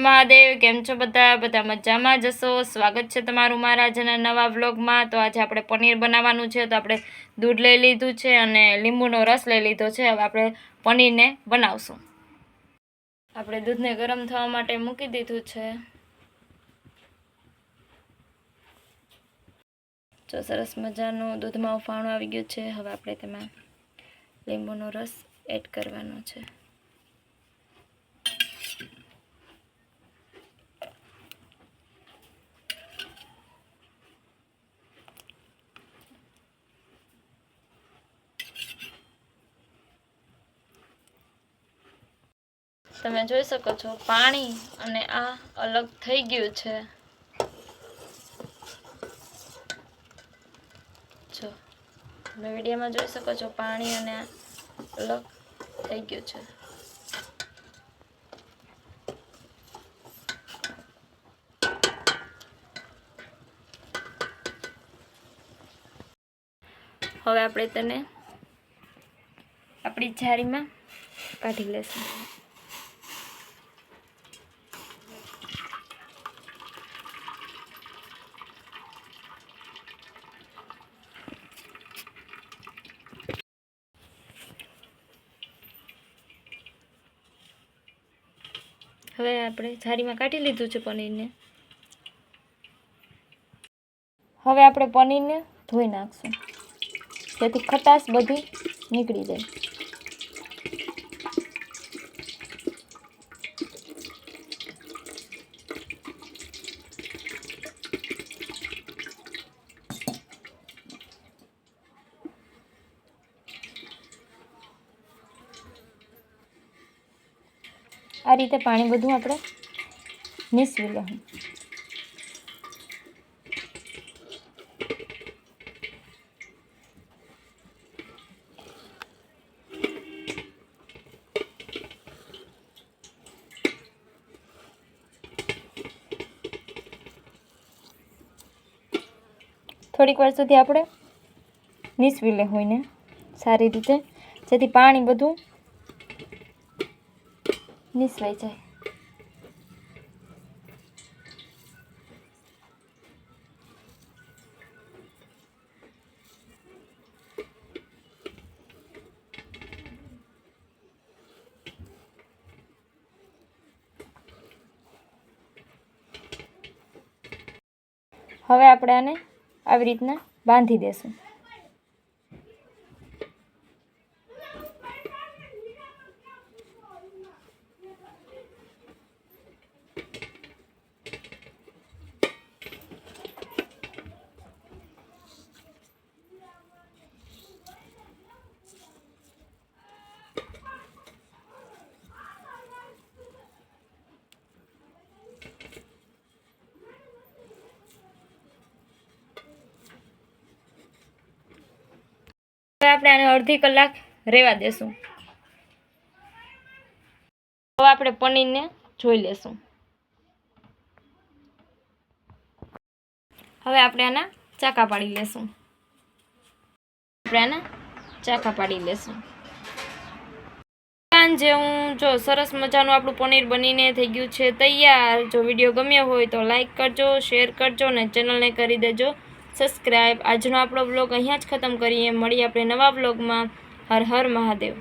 મહાદેવ, કેમ છો બધા? બધા મજામાં જશો? સ્વાગત છે તમારું મારા નવા વ્લોગમાં. તો આજે આપણે પનીર બનાવવાનું છે, તો આપણે દૂધ લઈ લીધું છે અને લીંબુનો રસ લઈ લીધો છે. હવે આપણે પનીરને બનાવશું. આપણે દૂધને ગરમ થવા માટે મૂકી દીધું છે. જો સરસ મજાનું દૂધમાં ઉફાણું આવી ગયું છે. હવે આપણે તેમાં લીંબુનો રસ એડ કરવાનો છે. તમે જોઈ શકો છો, પાણી અને આ અલગ થઈ ગયું છે. જો, તમે વિડીયોમાં જોઈ શકો છો, પાણી અને અલગ થઈ ગયું છે. હવે આપણે તેને આપણી જારીમાં કાઢી લેશું. હવે આપણે જારીમાં કાઢી લીધું છે પનીરને. હવે આપણે પનીરને ધોઈ નાખશું. જેથી ખટાશ બધી નીકળી જાય. આ રીતે પાણી બધું આપણે નીસવી લઉં થોડીક વાર સુધી આપણે નીસવી લેવું ને સારી રીતે. જેથી પાણી બધું નિસવાઈ જાય હવે આપણે આને આવી રીતના બાંધી દેશું. આપણે આને અડધી કલાક રહેવા દેશું. હવે આપણે પનીરને જોઈ લેશું. હવે આપણે આના ચાકા પાડી લેશું. આપણે આના ચાકા પાડી લેશું. જે હું જો સરસ મજાનું આપણું પનીર બનીને થઈ ગયું છે, તૈયાર. જો વીડિયો ગમ્યો હોય તો લાઈક કરજો શેર કરજો ને ચેનલને કરી દેજો. સબસ્ક્રાઈબ આજનો આપણો બ્લોગ અહીંયા જ ખતમ કરીએ. મળીએ આપણે નવા બ્લોગમાં હર હર મહાદેવ.